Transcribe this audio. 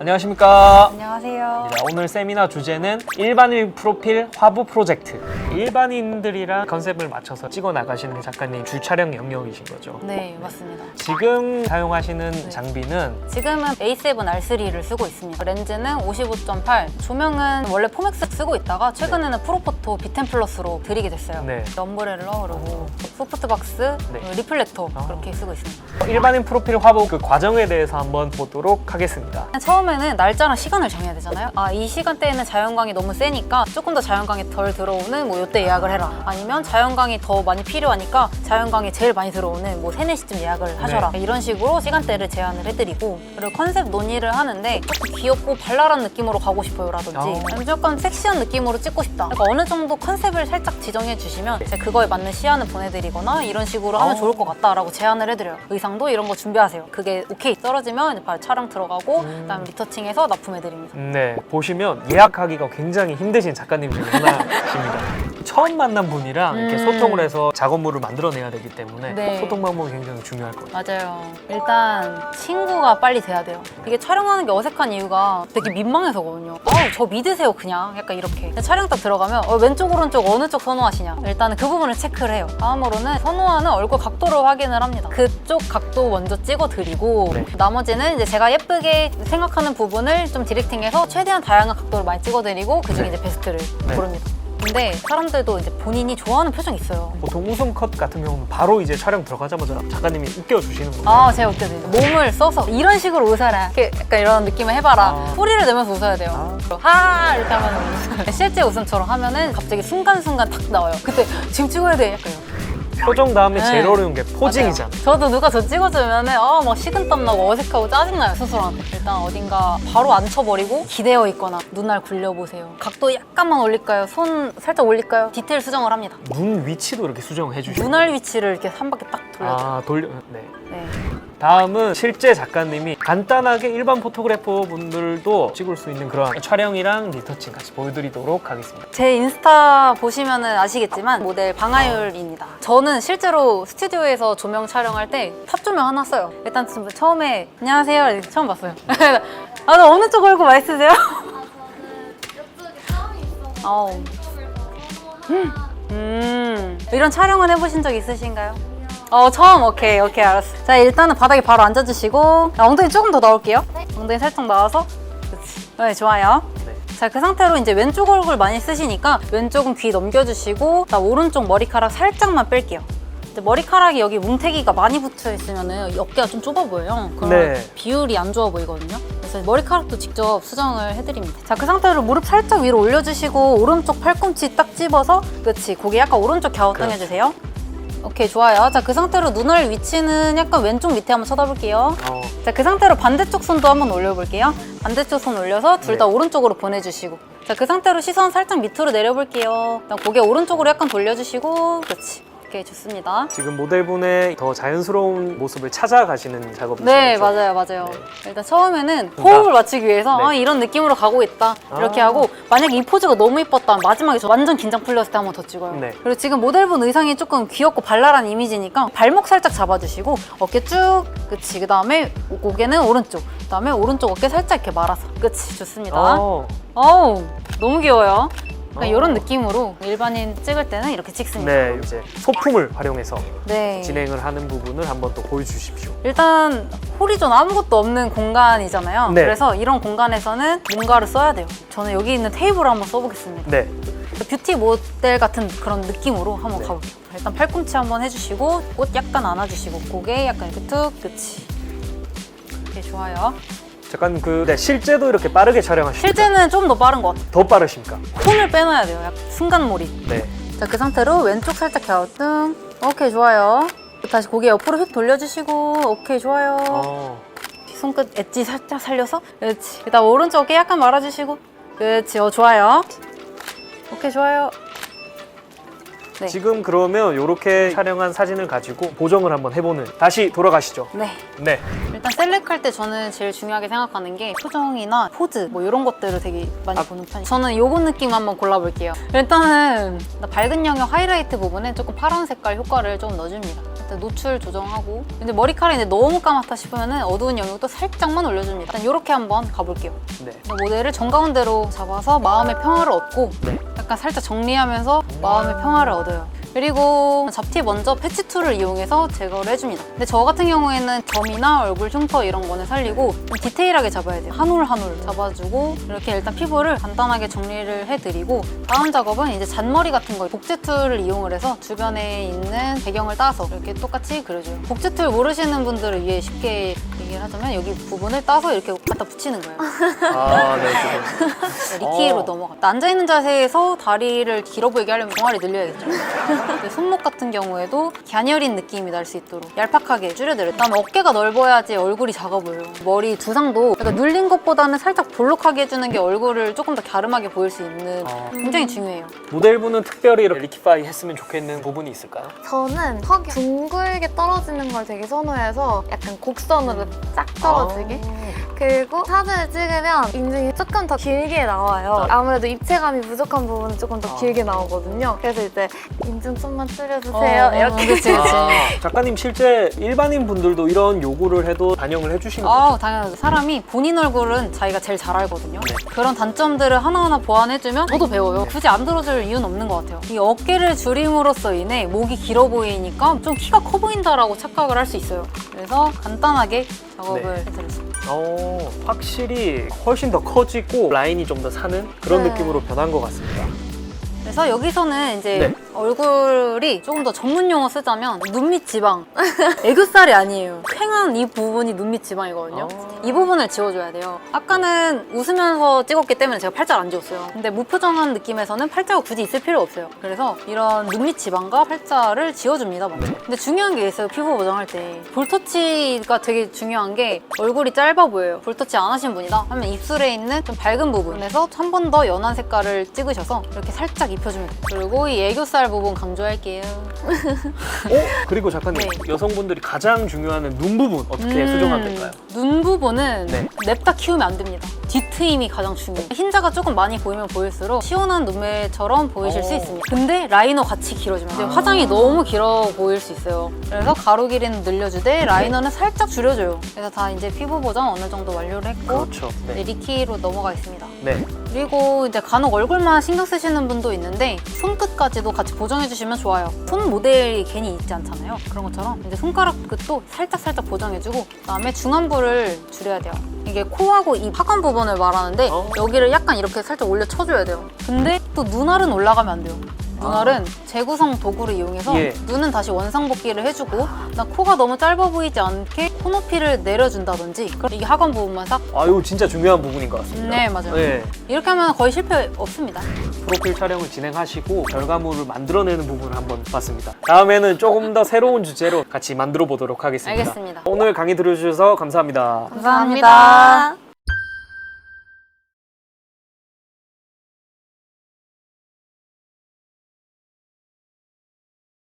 안녕하십니까. 안녕하세요. 자, 오늘 세미나 주제는 일반인 프로필 화보 프로젝트. 일반인들이랑 컨셉을 맞춰서 찍어 나가시는 게 작가님 주 촬영 영역이신 거죠. 네, 맞습니다. 지금 사용하시는 장비는 지금은 A7 R3를 쓰고 있습니다. 렌즈는 55.8, 조명은 원래 포맥스 쓰고 있다가 최근에는 프로포토 B10 플러스로 드리게 됐어요. 네. 엄브렐러 그리고 소프트박스, 네. 그리고 리플렉터 아. 그렇게 쓰고 있습니다. 일반인 프로필 화보 그 과정에 대해서 한번 보도록 하겠습니다. 처음 에는 날짜랑 시간을 정해야 되잖아요. 아, 이 시간대에는 자연광이 너무 세니까 조금 더 자연광이 덜 들어오는 뭐 요때 예약을 해라. 아니면 자연광이 더 많이 필요하니까 자연광이 제일 많이 들어오는 뭐 3, 4시쯤 예약을 하셔라. 이런 식으로 시간대를 제한을 해드리고 그리고 컨셉 논의를 하는데 조금 귀엽고 발랄한 느낌으로 가고 싶어요 라든지 어. 아니면 조금 섹시한 느낌으로 찍고 싶다. 그러니까 어느 정도 컨셉을 살짝 지정해 주시면 제가 그거에 맞는 시안을 보내드리거나 이런 식으로 하면 어. 좋을 것 같다라고 제안을 해드려요. 의상도 이런 거 준비하세요. 그게 오케이 떨어지면 바로 촬영 들어가고 그다음에 리터칭해서 납품해드립니다. 네, 보시면 예약하기가 굉장히 힘드신 작가님 중에 하나십니다. 처음 만난 분이랑 이렇게 음. 소통을 해서 작업물을 만들어내야 되기 때문에 네. 소통 방법이 굉장히 중요할 거예요. 맞아요. 일단 친구가 빨리 돼야 돼요. 이게 촬영하는 게 어색한 이유가 되게 민망해서거든요. 아우 저 믿으세요 그냥 약간 이렇게. 근데 촬영 딱 들어가면 어, 왼쪽 오른쪽 어느 쪽 선호하시냐. 일단은 그 부분을 체크를 해요. 다음으로는 선호하는 얼굴 각도를 확인을 합니다. 그쪽 각도 먼저 찍어드리고 네. 나머지는 이제 제가 예쁘게 생각 하는 부분을 좀 디렉팅해서 최대한 다양한 각도를 많이 찍어드리고 그중에 네. 이제 베스트를 네. 고릅니다. 근데 사람들도 이제 본인이 좋아하는 표정이 있어요. 보통 웃음 컷 같은 경우는 바로 이제 촬영 들어가자마자 작가님이 웃겨 주시는 거예요. 아, 제가 웃겨드리죠. 몸을 써서 이런 식으로 웃어라. 이렇게 약간 이런 느낌을 해봐라. 아. 소리를 내면서 웃어야 돼요. 하 이렇게 하면 웃어요. 실제 웃음처럼 하면은 갑자기 순간순간 탁 나와요. 그때 지금 찍어야 돼. 약간 이런. 표정 다음에 네. 제일 어려운 게 포징이잖아. 맞아요. 저도 누가 저 찍어주면은 아, 막 식은땀 나고 어색하고 짜증나요, 스스로한테. 일단 어딘가 바로 앉혀버리고 기대어 있거나 눈알 굴려보세요. 각도 약간만 올릴까요? 손 살짝 올릴까요? 디테일 수정을 합니다. 눈 위치도 이렇게 수정해 주시고. 눈알 위치를 이렇게 한 바퀴 딱 돌려줘요. 아 돌려. 네. 네. 다음은 실제 작가님이 간단하게 일반 포토그래퍼 분들도 찍을 수 있는 그런 촬영이랑 리터칭 같이 보여드리도록 하겠습니다. 제 인스타 보시면은 아시겠지만 모델 방아율입니다. 저는 실제로 스튜디오에서 조명 촬영할 때 탑 조명 하나 써요. 일단 좀 처음에 안녕하세요 이렇게 처음 봤어요. 아, 나 어느 쪽 얼굴 많이 쓰세요? 아우. 음, 이런 촬영은 해보신 적 있으신가요? 어, 처음, 오케이, 오케이, 알았어. 자, 일단은 바닥에 바로 앉아주시고, 자, 엉덩이 조금 더 나올게요. 엉덩이 살짝 나와서, 그치. 네, 좋아요. 네. 자, 그 상태로 이제 왼쪽 얼굴 많이 쓰시니까 왼쪽은 귀 넘겨주시고, 나 오른쪽 머리카락 살짝만 뺄게요. 근데 머리카락이 여기 뭉태기가 많이 붙어 있으면은 어깨가 좀 좁아 보여요. 그러면 네. 비율이 안 좋아 보이거든요. 그래서 머리카락도 직접 수정을 해드립니다. 자, 그 상태로 무릎 살짝 위로 올려주시고 오른쪽 팔꿈치 딱 집어서 그렇지. 고개 약간 오른쪽 갸우뚱 해주세요. 오케이, 좋아요. 자, 그 상태로 눈알 위치는 약간 왼쪽 밑에 한번 쳐다볼게요. 어, 자, 그 상태로 반대쪽 손도 한번 올려볼게요. 반대쪽 손 올려서 둘다 네. 오른쪽으로 보내주시고. 자, 그 상태로 시선 살짝 밑으로 내려볼게요. 고개 오른쪽으로 약간 돌려주시고. 그렇지. 오케이, 좋습니다. 지금 모델분의 더 자연스러운 모습을 찾아가시는 작업이시죠? 네, 맞아요, 맞아요. 네. 일단 처음에는 호흡을 맞추기 위해서 네. 아, 이런 느낌으로 가고 있다. 이렇게 아. 하고 만약에 이 포즈가 너무 이뻤다. 마지막에 저 완전 긴장 풀렸을 때 한 번 더 찍어요. 네. 그리고 지금 모델분 의상이 조금 귀엽고 발랄한 이미지니까 발목 살짝 잡아주시고 어깨 쭉, 그치. 그 다음에 고개는 오른쪽. 그 다음에 오른쪽 어깨 살짝 이렇게 말아서. 그치, 좋습니다. 어, 어우, 너무 귀여워요. 그러니까 어. 이런 느낌으로 일반인 찍을 때는 이렇게 찍습니다. 네, 이제 소품을 활용해서 네. 진행을 하는 부분을 한번 또 보여주십시오. 일단 홀이존 아무것도 없는 공간이잖아요. 네. 그래서 이런 공간에서는 뭔가를 써야 돼요. 저는 여기 있는 테이블을 한번 써보겠습니다. 네, 뷰티 모델 같은 그런 느낌으로 한번 네. 가볼게요. 일단 팔꿈치 한번 해주시고 꽃 약간 안아주시고 고개 약간 이렇게 툭 그치. 이렇게 좋아요. 잠깐 그 네, 실제도 이렇게 빠르게 촬영하시죠? 실제는 좀 더 빠른 것 같아요. 더 빠르십니까? 손을 빼놔야 돼요. 약간 순간몰이. 네. 자, 그 상태로 왼쪽 살짝 갸우뚱. 오케이, 좋아요. 다시 고개 옆으로 휙 돌려주시고 오케이, 좋아요. 어, 손끝 엣지 살짝 살려서 그렇지 그다음 오른쪽 어깨 약간 말아주시고 그렇지 어 좋아요 오케이 좋아요 네. 지금 그러면 이렇게 촬영한 사진을 가지고 보정을 한번 해보는 다시 돌아가시죠. 네 네. 일단 셀렉할 때 저는 제일 중요하게 생각하는 게 표정이나 포즈 뭐 이런 것들을 되게 많이 아. 보는 편이에요 저는 요거 느낌 한번 골라볼게요 일단은 밝은 영역 하이라이트 부분에 조금 파란 색깔 효과를 좀 넣어줍니다 일단 노출 조정하고 근데 머리카락이 이제 너무 까맣다 싶으면 어두운 영역도 살짝만 올려줍니다. 일단 이렇게 한번 가볼게요. 네. 모델을 정가운데로 잡아서 마음의 평화를 얻고 네. 약간 살짝 정리하면서 마음의 평화를 얻어요. 그리고 잡티 먼저 패치 툴을 이용해서 제거를 해줍니다. 근데 저 같은 경우에는 점이나 얼굴 흉터 이런 거는 살리고 좀 디테일하게 잡아야 돼요. 한 올 한 올 잡아주고 이렇게 일단 피부를 간단하게 정리를 해드리고 다음 작업은 이제 잔머리 같은 거 복제 툴을 이용을 해서 주변에 있는 배경을 따서 이렇게 똑같이 그려줘요. 복제 툴 모르시는 분들을 위해 쉽게 얘기를 하자면 여기 부분을 따서 이렇게 갖다 붙이는 거예요. 아, 네. 리키로 어. 넘어가. 앉아있는 자세에서 다리를 길어 보이게 하려면 종아리 늘려야겠죠. 근데 손목 같은 경우에도 갸녀린 느낌이 날 수 있도록 얄팍하게 줄여드려요. 그다음에 어깨가 넓어야지 얼굴이 작아 보여요. 머리 두상도 약간 눌린 것보다는 살짝 볼록하게 해주는 게 얼굴을 조금 더 갸름하게 보일 수 있는 어. 굉장히 중요해요. 모델분은 특별히 이렇게 리키파이 했으면 좋겠는 부분이 있을까요? 저는 턱이 둥글게 떨어지는 걸 되게 선호해서 약간 곡선으로 쫙 떨어지게 그리고 사진을 찍으면 인중이 조금 더 길게 나와요 아무래도 입체감이 부족한 부분은 조금 더 아. 길게 나오거든요 그래서 이제 인중 좀만 줄여주세요 어, 이렇게 그치, 그치. 아, 작가님 실제 일반인 분들도 이런 요구를 해도 반영을 해주시는 거죠? 아우 당연하죠. 사람이 본인 얼굴은 자기가 제일 잘 알거든요. 그런 단점들을 하나하나 보완해주면 저도 배워요. 굳이 안 들어줄 이유는 없는 것 같아요. 이 어깨를 줄임으로써 인해 목이 길어 보이니까 좀 키가 커 보인다라고 착각을 할 수 있어요. 그래서 간단하게 작업을 네. 해드렸습니다. 어, 확실히 훨씬 더 커지고 라인이 좀 더 사는 그런 네. 느낌으로 변한 것 같습니다. 그래서 여기서는 이제 네. 얼굴이 조금 더 전문 용어 쓰자면 눈밑 지방. 애교살이 아니에요. 팽한 이 부분이 눈밑 지방이거든요. 아. 이 부분을 지워줘야 돼요. 아까는 웃으면서 찍었기 때문에 제가 팔자를 안 지웠어요. 근데 무표정한 느낌에서는 팔자가 굳이 있을 필요 없어요. 그래서 이런 눈밑 지방과 팔자를 지워줍니다, 먼저. 근데 중요한 게 있어요, 피부 보정할 때. 볼터치가 되게 중요한 게 얼굴이 짧아 보여요. 볼터치 안 하신 분이다 하면 입술에 있는 좀 밝은 부분에서 한 번 더 연한 색깔을 찍으셔서 이렇게 살짝 입혀주면 돼요. 그리고 이 애교살 부분 강조할게요. 어? 그리고 작가님 네. 여성분들이 가장 중요한 눈 부분 어떻게 음, 수정하면 될까요? 눈 부분은 네. 냅다 키우면 안 됩니다. 뒤트임이 가장 중요해요. 흰자가 조금 많이 보이면 보일수록 시원한 눈매처럼 보이실 수 오. 있습니다. 근데 라이너 같이 길어지면 이제 화장이 너무 길어 보일 수 있어요. 그래서 가로 길이는 늘려주되 라이너는 살짝 줄여줘요. 그래서 다 이제 피부 보정 어느 정도 완료를 했고 그렇죠. 이제 네. 리키로 넘어가 있습니다. 네. 그리고 이제 간혹 얼굴만 신경 쓰시는 분도 있는데 손끝까지도 같이 보정해 주시면 좋아요. 손 모델이 괜히 있지 않잖아요. 그런 것처럼 이제 손가락 끝도 살짝 살짝 보정해주고 그다음에 중안부를 줄여야 돼요. 이게 코하고 이 하관 부분을 말하는데 어. 여기를 약간 이렇게 살짝 올려 쳐줘야 돼요. 근데 또 눈알은 올라가면 안 돼요. 눈알은 재구성 도구를 이용해서 예. 눈은 다시 원상복귀를 해주고 나 코가 너무 짧아 보이지 않게 코 높이를 내려준다든지 그럼 이게 하관 부분만 싹 아, 이거 진짜 중요한 부분인 것 같습니다. 네, 맞아요. 네. 이렇게 하면 거의 실패 없습니다. 프로필 촬영을 진행하시고 결과물을 만들어내는 부분을 한번 봤습니다. 다음에는 조금 더 새로운 주제로 같이 만들어 보도록 하겠습니다. 알겠습니다. 오늘 강의 들어주셔서 감사합니다. 감사합니다.